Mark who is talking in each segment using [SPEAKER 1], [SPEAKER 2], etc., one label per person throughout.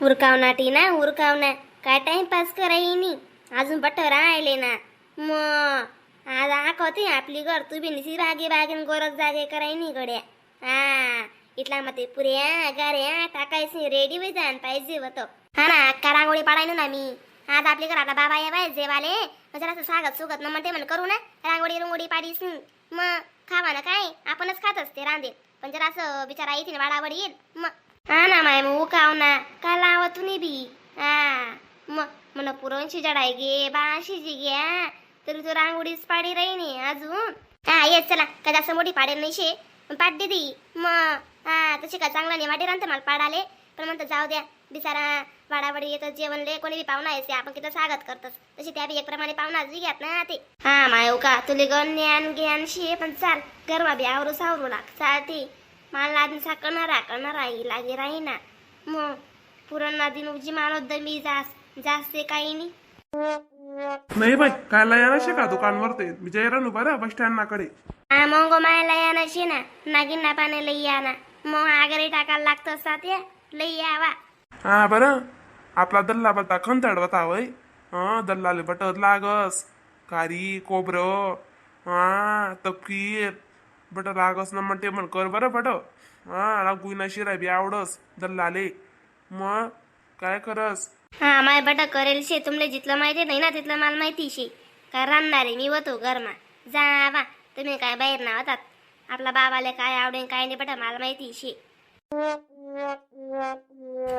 [SPEAKER 1] उरकावना टीना उरकावना. काय टाइमपास करायनी अजून बट राहिले ना. मग आज आखवते आपली घर. तू बी निसी बागेन गोरख जागे करायनी गड्या हा इथला मते पुऱ्या गाऱ्या टाकायची रेडी होई जाण पाहिजे होतं. हा ना अक्का रांगोळी पाडायनो ना मी. आज आपली घर आता बाबा या बाय जेवाले. जरा असं स्वागत सुगत न म्हणते म्हण करू ना रांगोळी रंगोळी पाडीस. मग खावा ना काय? आपणच खात असते रांधेल पण जरा असं बिचारा येते वाडावडी येईल. मग हा ना माय मग उकाव ना का लावा तुम्ही बी हा मग मन पुरण गे बा शिजी घ्या तरी तू रांगोळीच पाडी राहिनी अजून. हा ये चला. का जास्त मोठी पाडेल नाही शे. पाड दे मग हा तशी का चांगला नाही वाटे रांधते मला पाडाले. पण म्हणतो जाऊ द्या. बिचारा वाडावाडी येतं जेवण ले कोणी बी पाहुणा येते. आपण किती स्वागत करतोस तशी त्या बी एक प्रमाणे पाहुणा जी घ्यात ना ते. हा मायू का तुले गण ज्ञान ज्ञान शे पण चाल. गरमा बी आवरू सावरू लाग चालते. मला लादून साकळणार राकणार राही लागे राही ना मग पुरण नादीन उजी मानो जास जास्त काही नाही.
[SPEAKER 2] नाही बाई कायला येणार शे का? दुकानवर ते. मी जयरानू बरं बस स्टँड नाकडे
[SPEAKER 1] हा मग मायला या ना शे ना. नागिन ना पाने लई या ना. मग आगरी टाकायला लागतं असतात या लई यावा
[SPEAKER 2] हा बरं. आपला दल्ला बता खंतड बता वय हा दल्लाले बटत लागस. कारी कोबरं. हा तपकीर. बट लागस ना म्हणते म्हण कर बरं बट हा लागुईना शिरा बी आवडस दल्लाले. मग काय करस?
[SPEAKER 1] हा माय बटा करेल शे. तुमले जिथलं माहिती नाही ना तिथलं मला माहिती शे. का रामणारे मी होतो घरमा. जावा तुम्ही काय बाहेर ना होतात. आपला बाबाले काय आवडेल काय नाही बटा मला माहिती शे.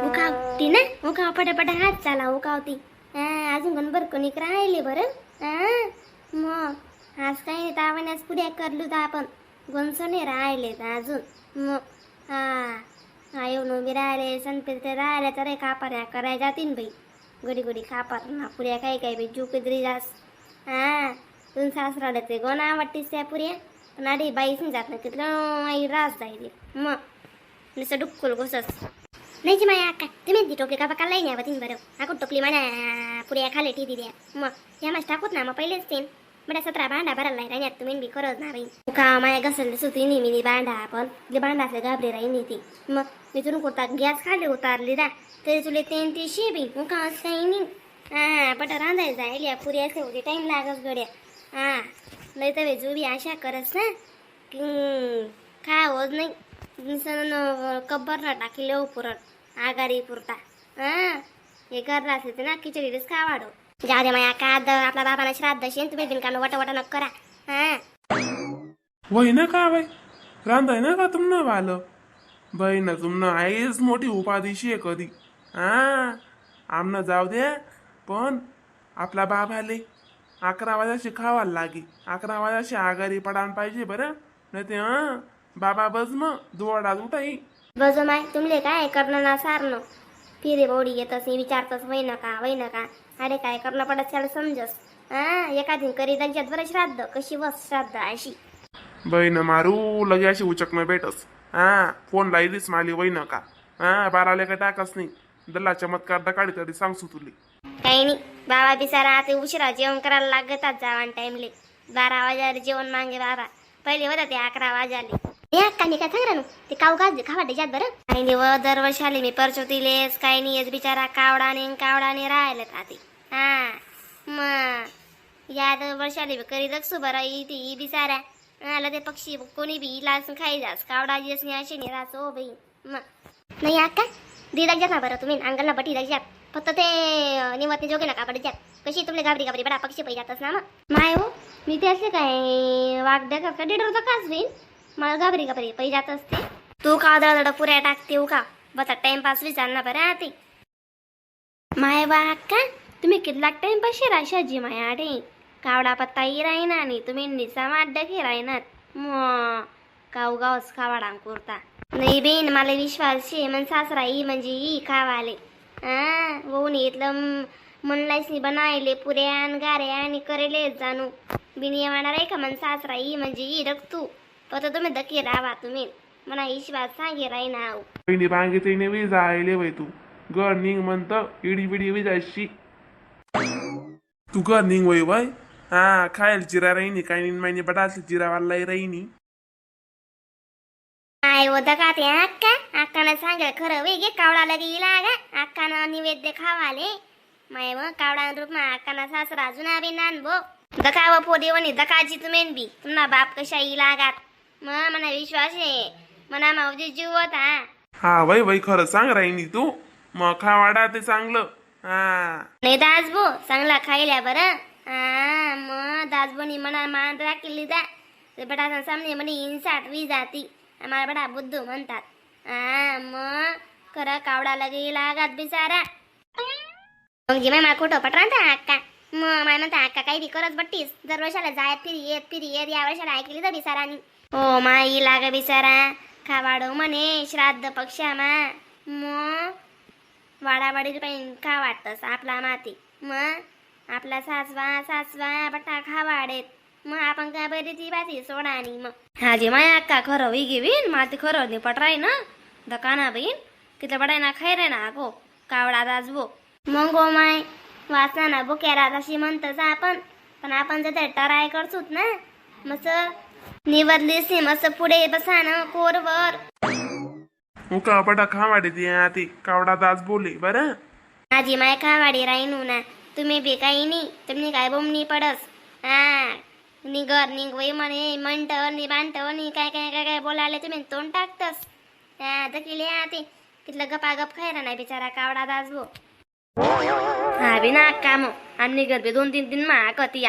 [SPEAKER 1] उकावती ना उकाव पटापटा हात चाला उकावती हा अजून पण बरं कोणी राहिले बरं. मग आज काही नाही तावण्यास पुढ्या करलू तर आपण. गोंसने राहिले अजून. मग हा. येऊन उभी राहिले सनपीर ते राहिले तर कापाऱ्या कराय जातीन बाई. गडी गडी कापार ना पुऱ्या काही काही बाई जुक जास हा तुम सासराले ते गोना वाटतीस त्या पुऱ्या. पण आधी बाईस जात नाही तिथलं आई रास जाईल मग नुसतं डुक्कुल घुसस. नाही माया काय तुम्ही ती टोपली का बघा नाही बरं. आकून टोपली म्हणा पुऱ्या खाली टी द्या. मग या मास टाकूत ना मग पहिलेच तीन. बट सतरा भांडा भरायला नाही राहिण्यात तुम्ही बी करत ना राहीन का माया घसल सुती नी मी भांडा आपण जे भांडा असले घाबरे राहीन ती मग मी तुला कुर्ता गॅस खाली उतारली दा तरी तुले तेन ते शेबी मग का असं काही नाही हा बट रांधायला जाईल या पुरी असते होती टाइम लागस गड्या हा नाही तर जुबी आशा करस ना की काय होत नाही सण कब्बर ना टाकी लेव पुरण आगारी पुरता हा हे घर राहते ना खिचडीच खा वाढव जाऊ दे माया का द- आपला बाबाला श्राद्ध शेन तुम्ही बिनकानं वटा वटा नक करा. हा.
[SPEAKER 2] वय ना का बाई? रांधाय ना का तुमनं वालं बाई ना तुमनं आईच मोठी उपाधीशी आहे कधी. हा. आमनं जाऊ दे पण आपला बाबाले अकरा वाजाशी खावायला लागे. अकरा वाजाशी आगारी पडान पाहिजे बरं. नाही ते हं बाबा बस मग दुवाडात उठाई.
[SPEAKER 1] बजो माय तुमले काय करणं ना सारणं फिरे बोडी येतस मी विचारतस वय नका वय नका अरे काय करणं पडत त्याला समजस? हा एखादी करी त्यांच्यात बरं श्राद्ध कशी बस श्राद्ध अशी.
[SPEAKER 2] बहीण मारू लगे अशी उचक न भेटस. हा फोन लाईलीस माली वय नका हा बाराले का टाकस नाही. दल्ला चमत्कार दकाडी तरी सांगसू तुली.
[SPEAKER 1] काही नाही बाबा बिचारा आता उशिरा जेवण करायला लागतात जावान टाइमले बारा वाजायला जेवण मागे बाबा पहिले होता ते अकरा वाजाले. या का नाही का सांग ते काव गाज खावा त्याच्यात बरं. काही नाही व दरवर्षी आले मी परचोतीलेस काही नाही येस बिचारा कावडाने कावडाने राहिले राहते हा मग. या दरवर्षी आले करी दक्षू बरं ती बिचारा. आला ते पक्षी कोणी बी लासून खाई जास. कावडा जेस नाही असे नाही राहतो हो बाई मग. नाही अक्का दिदाक जात ना बरं तुम्ही अंगाला बटी जात. फक्त ते निवतने जोगे नका पडत जात. कशी तुमले गाबरी गाबरी बडा पक्षी पै जातच ना मग. माय हो मी ते असे काय वागद्या का डेड होतं काच होईल मला घाबरी घाबरी पै जात असते. तू का दळ पुऱ्या टाकते हो का? बस टाइमपास विचार ना बरं ते माय बा का? तुम्ही कितलाक टाइमपास शाजी माया आडे? कावडा पत्ता ही राहीना आणि तुम्ही निसा माड्ड फिरायनात म मग गाव गावच खावाडा कुर्ता. नाही बेन मला विश्वास शे मन सासरा ई म्हणजे ई खावाले. हा होऊन इथलं म्हणलायस नि बनायले पुऱ्यान गाऱ्या आणि करेले जाणू. बिनी येणार आहे का मन सासरा ई म्हणजे ई रक्तू? फक्त तुम्ही रावा तुम्ही. मना विश्वास सांगे राही नाव
[SPEAKER 2] बहिणी बांगे तिने वी जायले वय तू. घर निघ म्हणत इडी बिडी वी जायशी तू घर निघ वय वय? हा खायला जिरा राहिनी काही नाही महिने बटा जिरा वाला राहिनी.
[SPEAKER 1] काय होतं का ते अक्का? अक्कानं सांगेल खरं वे गे कावडा लगे लागा. अक्कानं निवेद्य खावाले. माय मग कावडा रूपमा अक्काना सासरा जुना बी नान भो दकाव पोरी वणी दकाची तुम्हेन बी तुम्हाला बाप कशा ई लागात? मग मला विश्वास आहे. मना मावजी जीव होता.
[SPEAKER 2] हा वय वय खरं सांग राहिनी तू. मग खावाडा ते चांगलं. हा.
[SPEAKER 1] नाही दासबो चांगला खायल्या बरं. हा मग दासबोनी मना मान राखली दा बटा सामने म्हणे इंसाट वी जाती. आम्हाला बडा बुद्धू म्हणतात. हा मग खरं कावडा लगे लागात बिचारा. मग जी मला खोटं पट राहता अक्का मग मला म्हणता अक्का काही बी करत बट्टीस. दर वर्षाला जायत फिरी येत फिरी येत या वर्षाला ऐकली तर बिचारानी. हो माई लाग बिचारा खावाडो म्हणे श्राद्ध पक्षामा. मग वाडावाडील पाहिजे खा वाटतस आपला माती? मग आपला सासवा सासवा बटा खावाडेत. मग आपण काय बरी ती बाती सोडा आणि मग हाजी माय अक्का खरं वी घेवीन माती खरं नि पटराय ना. दकाना बहीण किती पडाय ना खाय रे ना गो कावडा दाजबो मग गो माय वाचना ना बुक्याला तशी म्हणतस आपण. पण आपण जर टराय करतोच ना मस्त निवडलीस मस्त पुढे बसा ना कोरवर
[SPEAKER 2] बटा खावाडे ते आते कावडा दास बोले बरं?
[SPEAKER 1] माझी माय खावाडी राहीनू ना. तुम्ही बी काही नाही तुम्ही काय बोमणी पडस? हा निघर निघ वय म्हणे म्हणतं नि बांधतं नि काय काय काय काय बोलायला तुम्ही? तोंड टाकतस. हा दकिले हा ते कितलं गपा गप खायला नाही बिचारा कावडा दासबो हा बी ना काम. आमनी गरबे दोन तीन दिन मा कती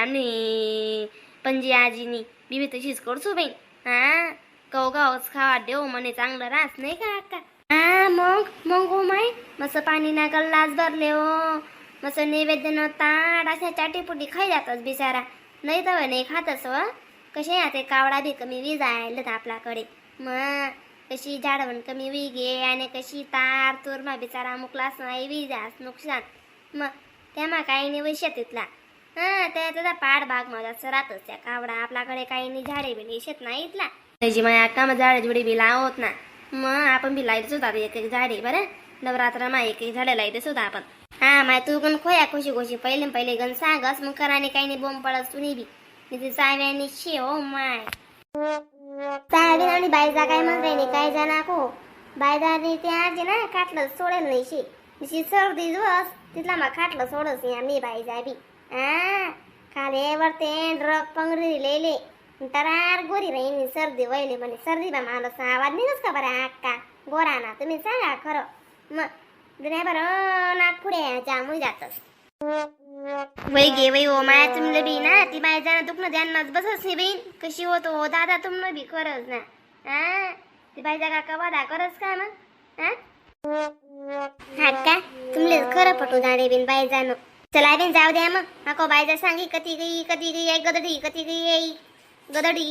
[SPEAKER 1] आमनी पंजी आजीनी बी तशीच करसू बाई. हा? कव गावच खावा देऊ म्हणे चांगलं रास नाही का अक्का हा मग? मग हो माय मस्त पाणी ना गल्लाच भरले हो. मस्त नैवेद्य न ताट अशा चाटीपुटी खाई जातच बिचारा. नाही तर नाही खातच हो. व कसे आता कावडा बी कमी वीज तर आपल्याकडे मग कशी झाडवण कमी वी घे आणि कशी तार तुरमा बिचारा मुकलास नाही वीजास नुकसान. मग त्यामा काही नाही वैश्य तिथला. हा त्याचा पाड भाग माझा राहतच त्या कावडा. आपल्याकडे काही नाही झाडे बी शेत नाही इथला. त्याची माझ्या अक्का मग झाडे जुडे बी लावत ना मग आपण बी लाईतच एक एक झाडे बरं? नवरात्र मा एक एक झाडे लाईतच होता आपण. हा माय तू पण खोया खुशी खुशी पहिले पहिले गण सांगस मग कराने काही नाही बोंब पडस तुम्ही बी. तिथे चाव्याने शे हो माय. चावी आणि बायजा काय म्हणते नाही काय जाना को? बायदाने ते आजी ना काटलं सोडेल नाही शे. सर्दी जुवस तिथला मग खाटलं सोडस या मी बायजा बी. आ खाले वरते ड्रग पंगरी लेले तरार गोरी राहीन सर्दी वैली म्हणे सर्दी बा मला आवाज निघस का बरं अक्का गोरा ना तुम्ही सांगा खरं मग दुनिया बरं नाक पुढे जामू जातस वै गे वै ओ माया तुमले बी ना ती बाय जाणं दुखणं ध्यान बसच नाही बहीण कशी होतो हो दादा तुमनं बी खरंच ना हा ती बाय जागा कवा दा करस का मग हा का तुमले खरं पटू दाडे बिन बाय जाणं चला बिन जाऊ द्या मग. नको बाय जा सांगी कधी गई कधी गई गदडी कधी गई गदडी.